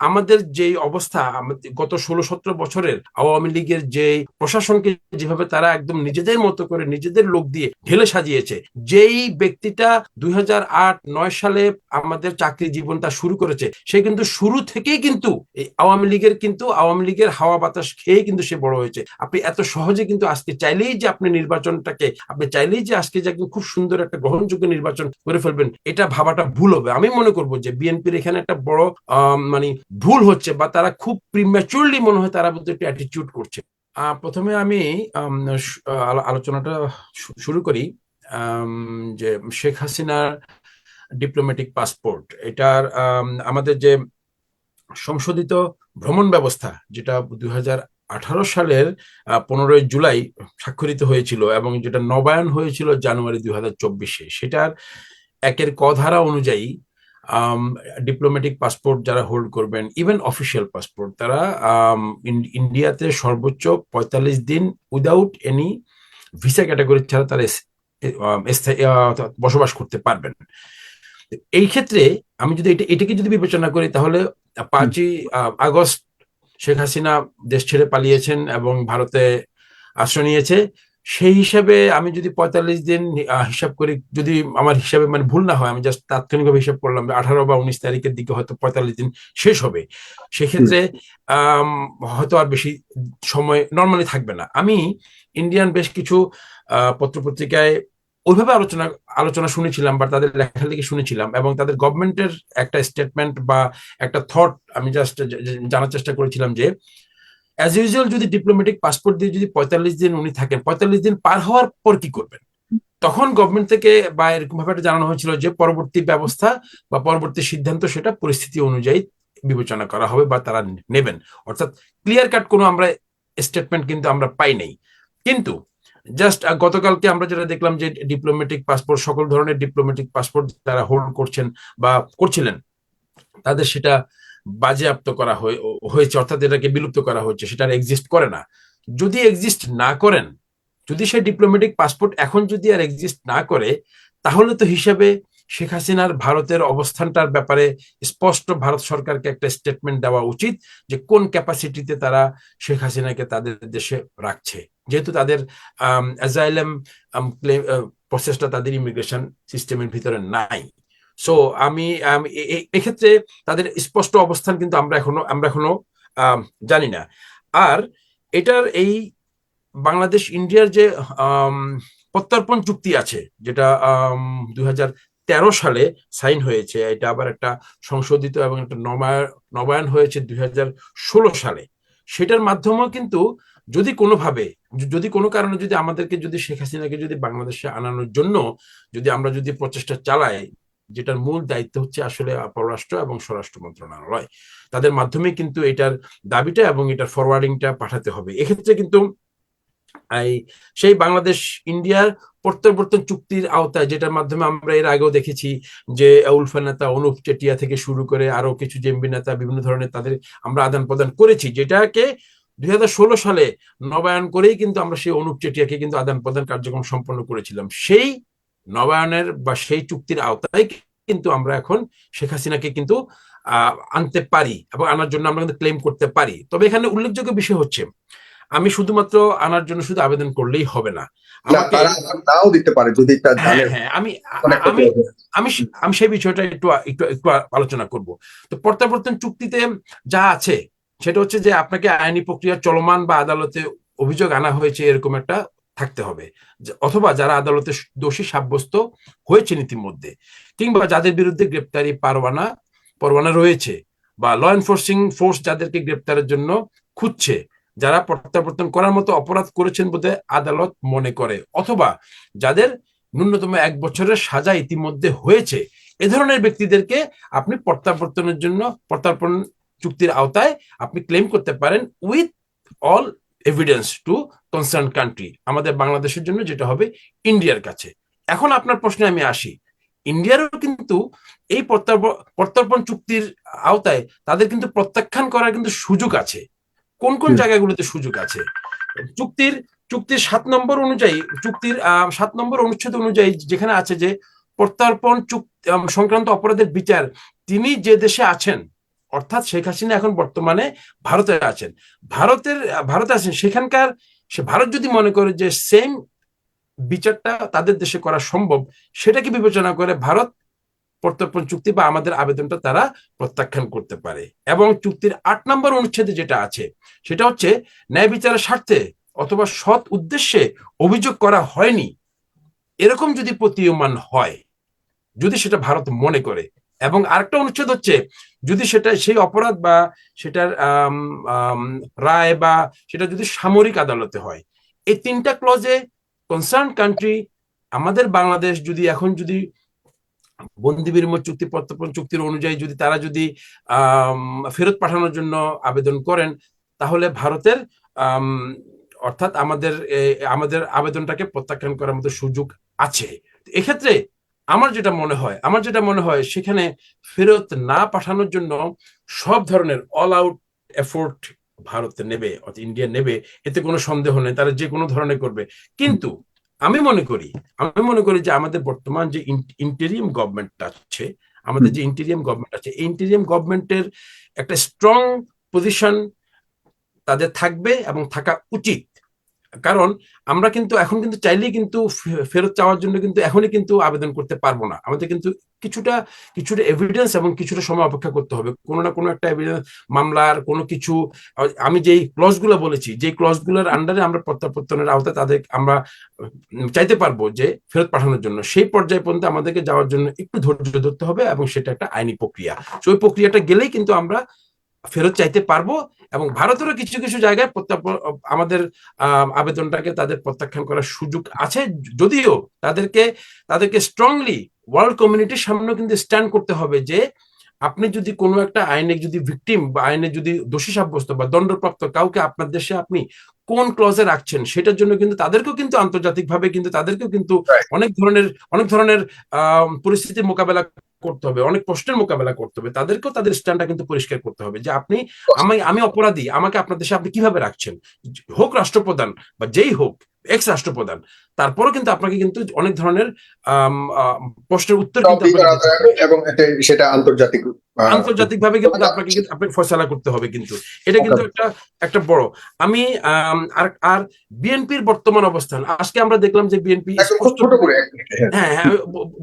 আমাদের যে অবস্থা গত ষোলো সতেরো বছরের আওয়ামী লীগের যে প্রশাসনকে যেভাবে তারা একদম নিজেদের মতো করে নিজেদের লোক দিয়ে ঢেলে সাজিয়েছে, যেই ব্যক্তিটা দুই নয় সালে আমাদের চাকরি জীবনটা শুরু করেছে, সে কিন্তু শুরু থেকেই কিন্তু এই আওয়ামী লীগের কিন্তু আওয়ামী লীগের হাওয়া বাতাস খেয়ে কিন্তু সে বড় হয়েছে। আপনি এত সহজে কিন্তু আজকে চাইলেই যে আপনি নির্বাচনটাকে, আপনি চাইলেই যে আজকে যে একদম খুব সুন্দর একটা গ্রহণযোগ্য নির্বাচন করে ফেলবেন, এটা ভাবাটা ভুল হবে। আমি মনে করব যে বিএনপির এখানে একটা বড় মানে ভুল হচ্ছে বা তারা খুব প্রিম্যাচুরলি মনে হয় তারা বোধহয় একটা অ্যাটিটিউড করছে। প্রথমে আমি আলোচনাটা শুরু করি যে শেখ হাসিনার ডিপ্লোম্যাটিক পাসপোর্ট এটার আম, আমাদের যে সংশোধিত ভ্রমণ ব্যবস্থা যেটা দুই আঠারো সালের পনেরোই জুলাই স্বাক্ষরিত হয়েছিল এবং যেটা নবায়ন হয়েছিল জানুয়ারি দুই হাজার চব্বিশে সেটার একের ক ধারা অনুযায়ী ডিপ্লোম্যাটিক পাসপোর্ট যারা হোল্ড করবেন ইভেন অফিসিয়াল পাসপোর্ট তারা আম, ইন্ডিয়াতে সর্বোচ্চ পঁয়তাল্লিশ দিন উইদাউট এনি ভিসা ক্যাটাগরি ছাড়া তারা আহ, বসবাস করতে পারবেন। এই ক্ষেত্রে আমি যদি এটা এটাকে যদি বিবেচনা করি তাহলে পাঁচই আগস্ট শেখ হাসিনা দেশ ছেড়ে পালিয়েছেন এবং ভারতে আশ্রয় নিয়েছে। সেই হিসাবে আমি যদি পঁয়তাল্লিশ দিন হিসাব করি, যদি আমার হিসাবে মানে ভুল না হয়, আমি জাস্ট তাৎক্ষণিকভাবে হিসাব করলাম আঠারো বা উনিশ তারিখের দিকে হয়তো পঁয়তাল্লিশ দিন শেষ হবে। সেক্ষেত্রে হয়তো আর বেশি সময় নর্মালি থাকবে না। আমি ইন্ডিয়ান বেশ কিছু পত্রপত্রিকায় ওইভাবে আলোচনা আলোচনা শুনেছিলাম বা তাদের লেখালেখি শুনেছিলাম এবং তাদের গভর্নমেন্টের একটা স্টেটমেন্ট বা একটা থট আমি জাস্ট জানার চেষ্টা করেছিলাম যে অ্যাজ ইউজুয়াল যদি ডিপ্লোমেটিক পাসপোর্ট দিয়ে যদি পঁয়তাল্লিশ দিন উনি থাকেন, পঁয়তাল্লিশ দিন পার হওয়ার পর কি করবেন? তখন গভর্নমেন্ট থেকে বা এরকম ভাবে জানানো হয়েছিল যে পরবর্তী ব্যবস্থা বা পরবর্তী সিদ্ধান্ত সেটা পরিস্থিতি অনুযায়ী বিবেচনা করা হবে বা তারা নেবেন। অর্থাৎ ক্লিয়ার কাট কোনো আমরা স্টেটমেন্ট কিন্তু আমরা পাই নাই। কিন্তু জাস্ট গতকালকে আমরা যেটা দেখলাম যে ডিপ্লোমেটিক পাসপোর্ট সকল ধরনের ডিপ্লোমেটিক পাসপোর্ট যারা হোল্ড করছেন বা করছিলেন, তাদের সেটা বাজেয়াপ্ত করা হয়েছে, অর্থাৎ এটাকে বিলুপ্ত করা হয়েছে, সেটা এক্সিস্ট করে না। যদি এক্সিস্ট না করেন, যদি সে ডিপ্লোম্যাটিক পাসপোর্ট এখন যদি আর এক্সিস্ট না করে, তাহলে তো হিসাবে শেখ হাসিনার ভারতের অবস্থানটার ব্যাপারে স্পষ্ট ভারত সরকারকে একটা স্টেটমেন্ট দেওয়া উচিত যে কোন ক্যাপাসিটিতে তারা শেখ হাসিনাকে তাদের দেশে রাখছে। যেহেতু তাদের অ্যাজাইলাম প্রসেসটা তাদের ইমিগ্রেশন সিস্টেমের ভিতরে নাই। সো আমি এক্ষেত্রে তাদের স্পষ্ট অবস্থান কিন্তু আমরা এখনও আমরা এখনও জানি না। আর এটার এই বাংলাদেশ, ইন্ডিয়ার যে প্রত্যর্পণ চুক্তি আছে, যেটা দুই তেরো সালে সাইন হয়েছে, এটা আবার একটা সংশোধিত এবং একটা নবায়ন নবায়ন হয়েছে দুই হাজার ষোলো সালে। সেটার মাধ্যমেও কিন্তু যদি কোনোভাবে, যদি কোনো কারণে যদি আমাদেরকে, যদি শেখ হাসিনাকে যদি বাংলাদেশে আনানোর জন্য যদি আমরা যদি প্রচেষ্টা চালাই যেটার মূল দায়িত্ব হচ্ছে আসলে পররাষ্ট্র এবং স্বরাষ্ট্র মন্ত্রণালয়। তাদের মাধ্যমে কিন্তু এটার দাবিটা এবং এটার ফরওয়ার্ডিংটা পাঠাতে হবে। এক্ষেত্রে কিন্তু সেই বাংলাদেশ ইন্ডিয়ার প্রত্যাবর্তন চুক্তির আওতায়, যেটার মাধ্যমে আমরা এর আগেও দেখেছি যে উলফা নেতা অনুপ চেটিয়া থেকে শুরু করে আরও কিছু জেএমবি নেতা বিভিন্ন ধরনের তাদের আমরা আদান প্রদান করেছি, যেটাকে দুই ষোলো সালে নবায়ন করেই কিন্তু আমরা সেই অনুপ চেটিয়াকে কিন্তু আদান প্রদান কার্যক্রম সম্পন্ন করেছিলাম। সেই নবায়নের বা সেই চুক্তির আওতায় কিন্তু আমরা এখন শেখ হাসিনাকে কিন্তু আনতে পারি এবং আনার জন্য আমরা কিন্তু ক্লেম করতে পারি। তবে এখানে উল্লেখযোগ্য বিষয় হচ্ছে আমি শুধুমাত্র আনার জন্য শুধু আবেদন করলেই হবে না। দিতে পারে যদি হ্যাঁ হ্যাঁ আমি আমি আমি আমি সেই বিষয়টা একটু একটু একটু আলোচনা করব। তো প্রত্যাবর্তন চুক্তিতে যা আছে সেটা হচ্ছে যে আপনাকে আইনি প্রক্রিয়া চলমান বা আদালতে অভিযোগ আনা হয়েছে এরকম একটা থাকতে হবে। অথবা যারা আদালতে দোষী সাব্যস্ত হয়েছে ইতিমধ্যে, কিংবা যাদের বিরুদ্ধে গ্রেপ্তারি পারওয়ানা পরোয়ানা রয়েছে, বা ল এনফোর্সিং ফোর্স যাদেরকে গ্রেপ্তারের জন্য খুঁজছে, যারা প্রত্যাবর্তন করার মতো অপরাধ করেছেন বলে আদালত মনে করে, অথবা যাদের ন্যূনতম এক বছরের সাজা ইতিমধ্যে হয়েছে, এ ধরনের ব্যক্তিদেরকে আপনি প্রত্যাবর্তনের জন্য, প্রত্যার্পণ চুক্তির আওতায় আপনি ক্লেম করতে পারেন with all evidence to concern country আমাদের বাংলাদেশের জন্য যেটা হবে ইন্ডিয়ার কাছে। এখন আপনার প্রশ্নে আমি আসি। ইন্ডিয়ারও কিন্তু এই প্রত্যর্পণ চুক্তির আওতায় তাদের কিন্তু প্রত্যাখ্যান করার কিন্তু সুযোগ আছে। কোন কোন জায়গাগুলোতে সুযোগ আছে? চুক্তির চুক্তির সাত নম্বর অনুযায়ী চুক্তির সাত নম্বর অনুচ্ছেদ অনুযায়ী যেখানে আছে যে প্রত্যর্পণ চুক্তি সংক্রান্ত অপরাধের বিচার তিনি যে দেশে আছেন অর্থাৎ শেখ হাসিনা এখন বর্তমানে ভারতে আছেন। ভারতের, ভারতে আছেন সেখানকার, সে ভারত যদি মনে করে যে সেম বিচারটা তাদের দেশে করা সম্ভব সেটাকে বিবেচনা করে ভারত প্রত্যর্পণ চুক্তি বা আমাদের আবেদনটা তারা প্রত্যাখ্যান করতে পারে? এবং চুক্তির আট নম্বর অনুচ্ছেদে যেটা আছে, সেটা হচ্ছে ন্যায় বিচারের স্বার্থে অথবা সৎ উদ্দেশ্যে অভিযোগ করা হয়নি, এরকম যদি প্রতীয়মান হয়, যদি সেটা ভারত মনে করে এবং আরেকটা অনুচ্ছেদ হচ্ছে, যদি সেটা সেই অপরাধ বা সেটার রায় বা সেটা যদি সামরিক আদালতে হয়, এই তিনটা ক্লজে কনসার্ন কান্ট্রি আমাদের বাংলাদেশ যদি এখন যদি বন্দি বিনিময় চুক্তি, প্রত্যর্পণ চুক্তির অনুযায়ী যদি তারা যদি ফেরত পাঠানোর জন্য আবেদন করেন, তাহলে ভারতের অর্থাৎ আমাদের আমাদের আবেদনটাকে প্রত্যাখ্যান করার মতো সুযোগ আছে। এক্ষেত্রে আমার যেটা মনে হয়, আমার যেটা মনে হয় সেখানে ফেরত না পাঠানোর জন্য সব ধরনের অল আউট এফোর্ট ভারত নেবে, অর্থাৎ ইন্ডিয়া নেবে, এতে কোনো সন্দেহ নেই, তারা যে কোনো ধরনের করবে। কিন্তু আমি মনে করি, আমি মনে করি যে আমাদের বর্তমান যে ইন্টেরিয়াম গভর্নমেন্ট আছে, আমাদের যে ইন্টেরিয়াম গভর্নমেন্ট আছে, এই ইন্টেরিয়াম গভর্নমেন্টের একটা স্ট্রং পজিশন তাদের থাকবে এবং থাকা উচিত। কারণ আমরা কিন্তু এখন কিন্তু চাইলেই কিন্তু ফেরত চাওয়ার জন্য কিন্তু এখনই কিন্তু আবেদন করতে পারব না। আমাদের কিন্তু কিছুটা কিছুটা এভিডেন্স এবং কিছুটা সময় অপেক্ষা করতে হবে। কোনো না কোনো একটা এভিডেন্স মামলার কোনো কিছু আমি যেই ক্লজগুলো বলেছি যে ক্লজগুলোর আন্ডারে আমরা প্রত্যাবর্তনের আওতায় তাদের, আমরা চাইতে পারব যে ফেরত পাঠানোর জন্য। সেই পর্যায়ে পর্যন্ত আমাদেরকে যাওয়ার জন্য একটু ধৈর্য ধরতে হবে এবং সেটা একটা আইনি প্রক্রিয়া। তো ওই প্রক্রিয়াটা গেলেই কিন্তু আমরা ফেরত চাইতে পারব এবং ভারতেরও কিছু কিছু জায়গায় আমাদের আহ, আবেদনটাকে তাদের প্রত্যাখ্যান করার সুযোগ আছে যদিও তাদেরকে তাদেরকে স্ট্রংলি ওয়ার্ল্ড কমিউনিটির সামনে কিন্তু স্ট্যান্ড করতে হবে যে আপনি যদি কোনো একটা আইনে যদি ভিকটিম বা আইনে যদি দোষী সাব্যস্ত বা দণ্ডপ্রাপ্ত কাউকে আপনার দেশে আপনি কোন ক্লজে রাখছেন সেটার জন্য কিন্তু তাদেরকেও কিন্তু আন্তর্জাতিকভাবে কিন্তু তাদেরকেও কিন্তু অনেক ধরনের অনেক ধরনের আহ পরিস্থিতির মোকাবেলা করতে হবে অনেক প্রশ্নের মোকাবেলা করতে হবে তাদেরকেও তাদের স্ট্যান্ডটা কিন্তু পরিষ্কার করতে হবে যে আপনি আমি আমি অপরাধী আমাকে আপনার দেশে আপনি কীভাবে রাখছেন? হোক রাষ্ট্রপ্রধান বা যেই হোক এক্স রাষ্ট্রপ্রধান তারপরও কিন্তু আপনাকে কিন্তু অনেক ধরনের প্রশ্নের উত্তর কিন্তু। এবং সেটা আন্তর্জাতিক আন্তর্জাতিক ভাবে কিন্তু আপনাকে কিন্তু আপনাকে ফয়সালা করতে হবে কিন্তু। এটা কিন্তু একটা একটা বড়। আমি আর আর বিএনপির বর্তমান অবস্থান আজকে আমরা দেখলাম যে বিএনপি হ্যাঁ। হ্যাঁ হ্যাঁ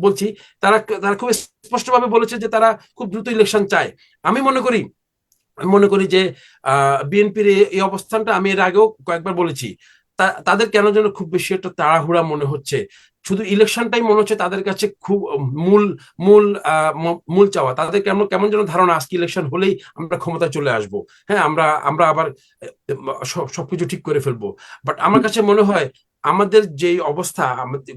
বলছি তারা তারা খুব স্পষ্টভাবে বলেছে যে তারা খুব দ্রুত ইলেকশন চায়। আমি মনে করি আমি মনে করি যে বিএনপির এই অবস্থানটা আমি এর আগেও কয়েকবার বলেছি। তাদের কেন যেন খুব বেশি একটা তাড়াহুড়া মনে হচ্ছে? শুধু ইলেকশনটাই মনে হচ্ছে তাদের কাছে খুব মূল মূল মূল চাওয়া। তাদের কেমন কেমন যেন ধারণা আজকে ইলেকশন হলেই আমরা ক্ষমতা চলে আসব। হ্যাঁ আমরা আমরা আবার সব সবকিছু ঠিক করে ফেলব। বাট আমার কাছে মনে হয় আমাদের যেই অবস্থা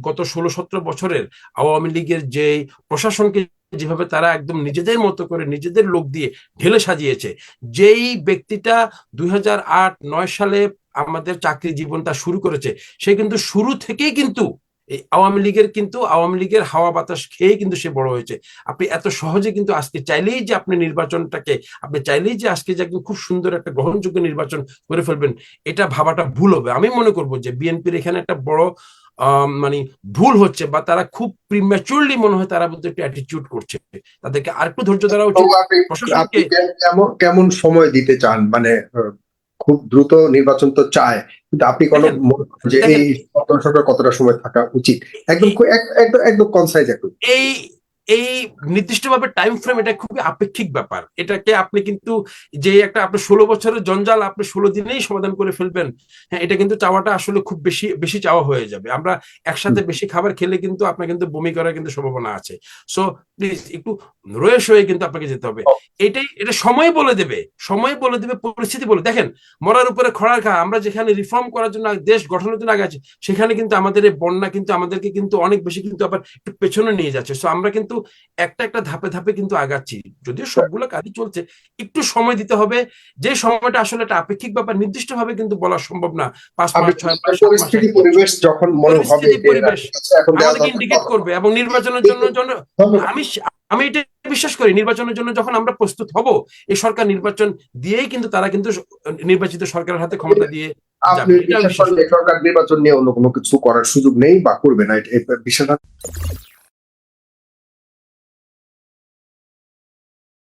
গত ষোলো সতেরো বছরের আওয়ামী লীগের যে প্রশাসনকে যেভাবে তারা একদম নিজেদের মতো করে নিজেদের লোক দিয়ে ঢেলে সাজিয়েছে যেই ব্যক্তিটা দুই হাজার আট নয় সালে আমাদের চাকরি জীবনটা শুরু করেছে। সে কিন্তু শুরু থেকেই কিন্তু এই আওয়ামী লীগের কিন্তু আওয়ামী লীগের হাওয়া বাতাস খেয়ে কিন্তু সে বড় হয়েছে। আপনি এত সহজে কিন্তু আজকে চাইলেই যে আপনি নির্বাচনটাকে আপনি চাইলেই যে আজকে যে একদম খুব সুন্দর একটা গ্রহণযোগ্য নির্বাচন করে ফেলবেন এটা ভাবাটা ভুল হবে। আমি মনে করব যে বিএনপির এখানে একটা বড় মানে ভুল হচ্ছে বা তারা খুব প্রিম্যাচুরলি মনে হয় তারা বোধহয় একটু অ্যাটিটিউড করছে। তাদেরকে আরেকটু ধৈর্য ধরা উচিত। কেমন সময় দিতে চান? মানে খুব দ্রুত নির্বাচন তো চায়। কিন্তু আপনি কোনো মনে যে। এই কতটা সময় থাকা উচিত? একদম একদম কনসাইজ একদম এই এই নির্দিষ্টভাবে টাইম ফ্রেম এটা খুবই আপেক্ষিক ব্যাপার। এটাকে আপনি কিন্তু যে একটা আপনি ষোলো বছরের জঞ্জাল আপনি ষোলো দিনেই সমাধান করে ফেলবেন হ্যাঁ এটা কিন্তু চাওয়াটা আসলে খুব বেশি বেশি চাওয়া হয়ে যাবে। আমরা একসাথে বেশি খাবার খেলে কিন্তু আপনার কিন্তু বমি করার কিন্তু সম্ভাবনা আছে। সো প্লিজ একটু রয়েস হয়ে কিন্তু আপনাকে যেতে হবে। এটাই এটা সময় বলে দেবে সময় বলে দেবে পরিস্থিতি বলে। দেখেন মরার উপরে খড়ার খা আমরা যেখানে রিফর্ম করার জন্য দেশ গঠনের জন্য আগে আছি সেখানে কিন্তু আমাদের এই বন্যা কিন্তু আমাদেরকে কিন্তু অনেক বেশি কিন্তু আবার একটু পেছনে নিয়ে যাচ্ছে। সো আমরা কিন্তু একটা একটা ধাপে ধাপে কিন্তু আগাচ্ছি। যদিও সবগুলো কাজই চলছে একটু সময় দিতে হবে। যে সময়টা আসলে একটা আপেক্ষিক ব্যাপার নির্দিষ্ট ভাবে কিন্তু বলা সম্ভব না। পাঁচ মাস ছয় মাস পরিস্থিতি পরিবেশ যখন মনে হবে পরিবেশ। আমাদেরকে ইন্ডিকেট করবে এবং নির্বাচনের জন্য জন্য আমি আমি এটা বিশ্বাস করি নির্বাচনের জন্য যখন আমরা প্রস্তুত হব এই সরকার নির্বাচন দিয়েই কিন্তু তারা কিন্তু নির্বাচিত সরকারের হাতে ক্ষমতা দিয়ে সরকার নির্বাচন নিয়ে অন্য কোনো কিছু করার সুযোগ নেই বা করবে না এটা বিশ্বাস